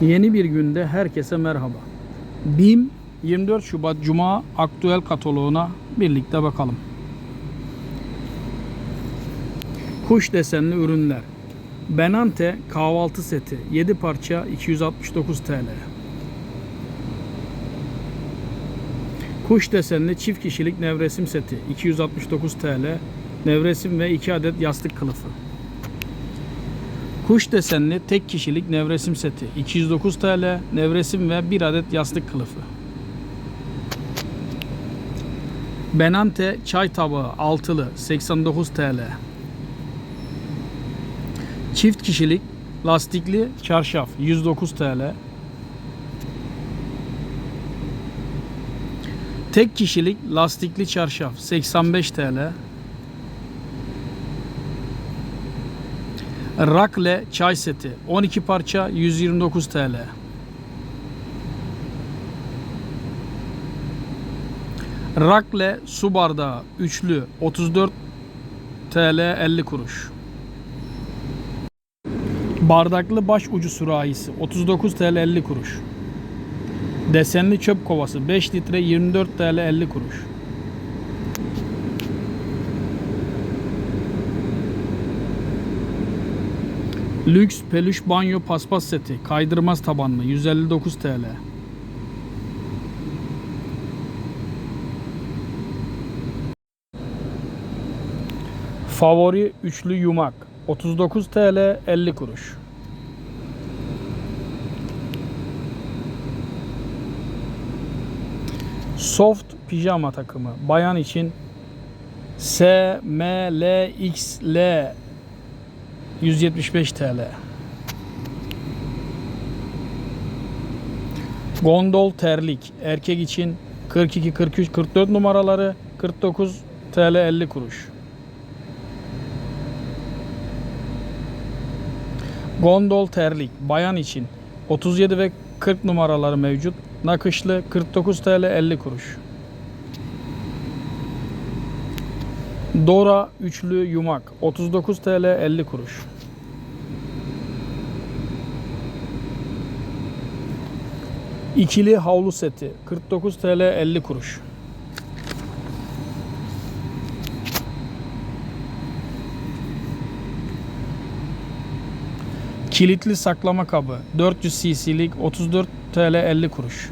Yeni bir günde herkese merhaba. BİM 24 Şubat Cuma aktüel kataloğuna birlikte bakalım. Kuş desenli ürünler. Benante kahvaltı seti 7 parça 269 TL. Kuş desenli çift kişilik nevresim seti 269 TL. Nevresim ve 2 adet yastık kılıfı. Kuş desenli tek kişilik nevresim seti 209 TL, nevresim ve 1 adet yastık kılıfı. Benante çay tabağı altılı 89 TL. Çift kişilik lastikli çarşaf 109 TL. Tek kişilik lastikli çarşaf 85 TL. Rakle çay seti 12 parça 129 TL. Rakle su bardağı üçlü 34 TL 50 kuruş. Bardaklı baş ucu sürahisi 39 TL 50 kuruş. Desenli çöp kovası 5 litre 24 TL 50 kuruş. Lüks peluş banyo paspas seti kaydırmaz tabanlı 159 TL. Favori üçlü yumak 39 TL 50 kuruş. Soft pijama takımı bayan için S, M, L, X, L 175 TL. Gondol terlik erkek için 42, 43, 44 numaraları 49 TL 50 kuruş. Gondol terlik bayan için 37 ve 40 numaraları mevcut. Nakışlı 49 TL 50 kuruş. Dora üçlü yumak 39 TL 50 kuruş. İkili havlu seti 49 TL 50 kuruş. Kilitli saklama kabı 400 cc'lik 34 TL 50 kuruş.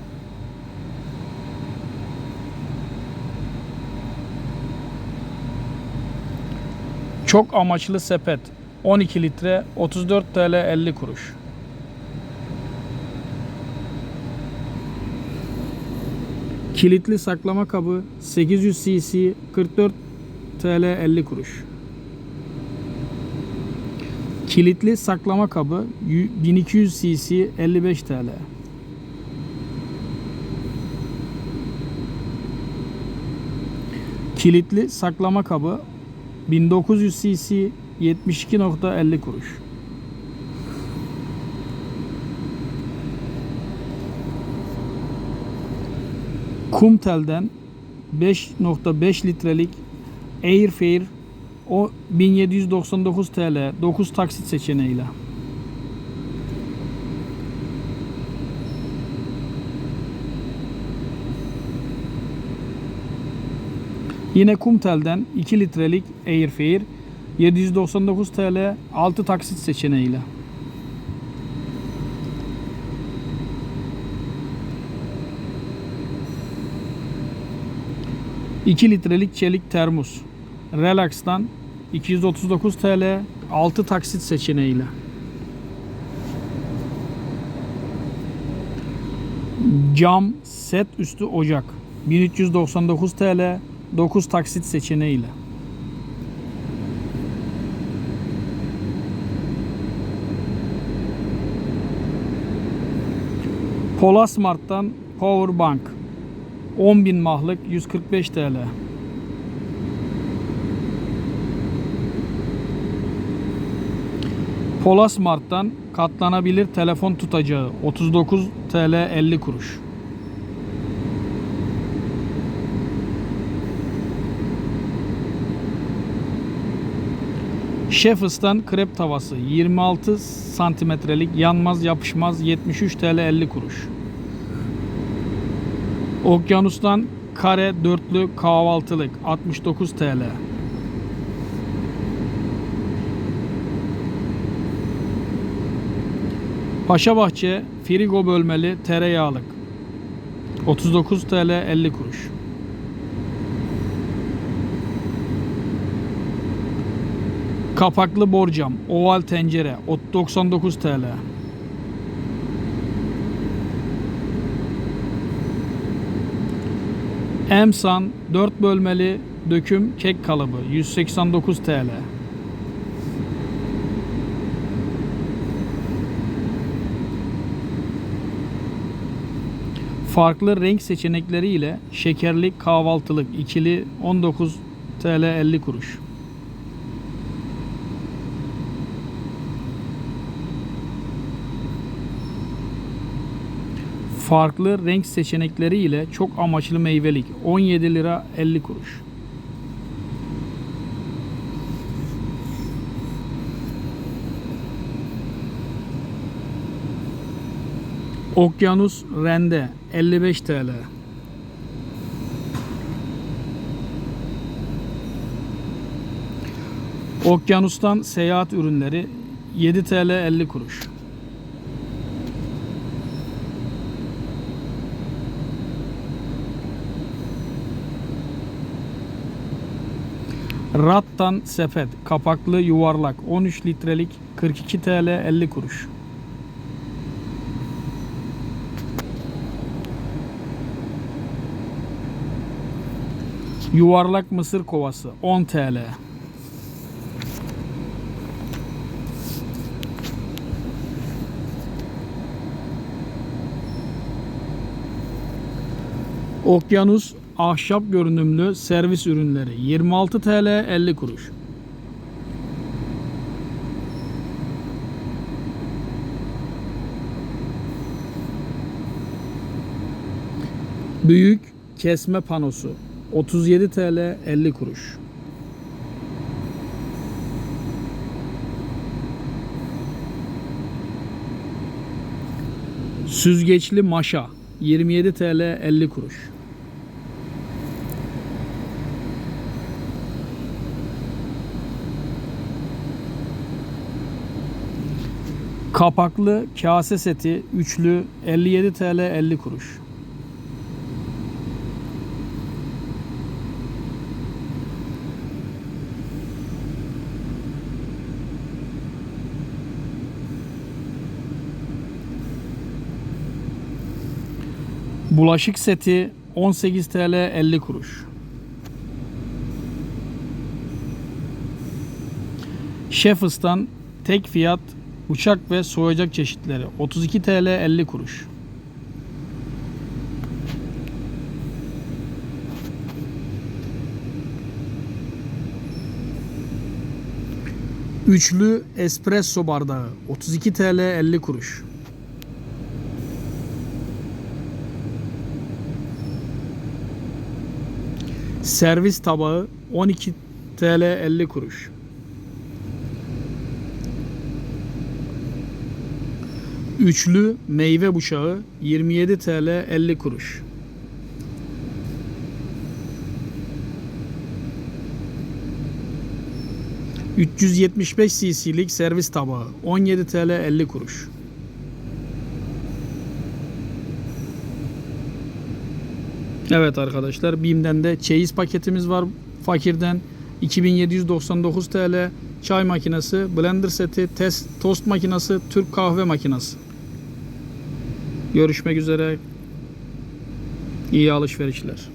Çok amaçlı sepet 12 litre 34 TL 50 kuruş. Kilitli saklama kabı 800 cc 44 TL 50 kuruş. Kilitli saklama kabı 1200 cc 55 TL. Kilitli saklama kabı 1900 cc 72.50 kuruş. Kumtel'den 5.5 litrelik Airfair o 1799 TL 9 taksit seçeneğiyle. Yine Kumtel'den 2 litrelik Airfair 799 TL 6 taksit seçeneğiyle. ...2 litrelik çelik termos... ...Relax'tan 239 TL 6 taksit seçeneğiyle. Cam set üstü ocak 1399 TL 9 taksit seçeneğiyle. Polasmart'tan Power Bank 10.000 mahlık 145 TL. Polasmart'tan katlanabilir telefon tutacağı 39 TL 50 kuruş. Şefis'ten krep tavası 26 santimetrelik yanmaz yapışmaz 73 TL 50 kuruş. Okyanus'tan kare dörtlü kahvaltılık 69 TL. Paşabahçe frigo bölmeli tereyağlık 39 TL 50 kuruş. Kapaklı borcam, oval tencere, ot 99 TL. Emsan 4 bölmeli döküm kek kalıbı 189 TL. Farklı renk seçenekleri ile şekerli kahvaltılık ikili 19 TL 50 kuruş. Farklı renk seçenekleri ile çok amaçlı meyvelik 17 lira 50 kuruş. Okyanus rende 55 TL. Okyanustan seyahat ürünleri 7 TL 50 kuruş. Rattan sepet kapaklı yuvarlak 13 litrelik 42 TL 50 kuruş. Yuvarlak mısır kovası 10 TL. Okyanus ahşap görünümlü servis ürünleri 26 TL 50 kuruş. Büyük kesme panosu 37 TL 50 kuruş. Süzgeçli maşa 27 TL 50 kuruş. Kapaklı kase seti üçlü 57 TL 50 kuruş. Bulaşık seti 18 TL 50 kuruş. Şefis'tan tek fiyat uçak ve soğuyacak çeşitleri 32 TL 50 kuruş. Üçlü espresso bardağı 32 TL 50 kuruş. Servis tabağı 12 TL 50 kuruş. Üçlü meyve bıçağı 27 TL 50 kuruş. ...375 cc'lik servis tabağı... ...17 TL 50 kuruş. Evet arkadaşlar BİM'den de çeyiz paketimiz var fakirden 2799 TL çay makinesi, blender seti, test, tost makinesi, Türk kahve makinesi. Görüşmek üzere. İyi alışverişler.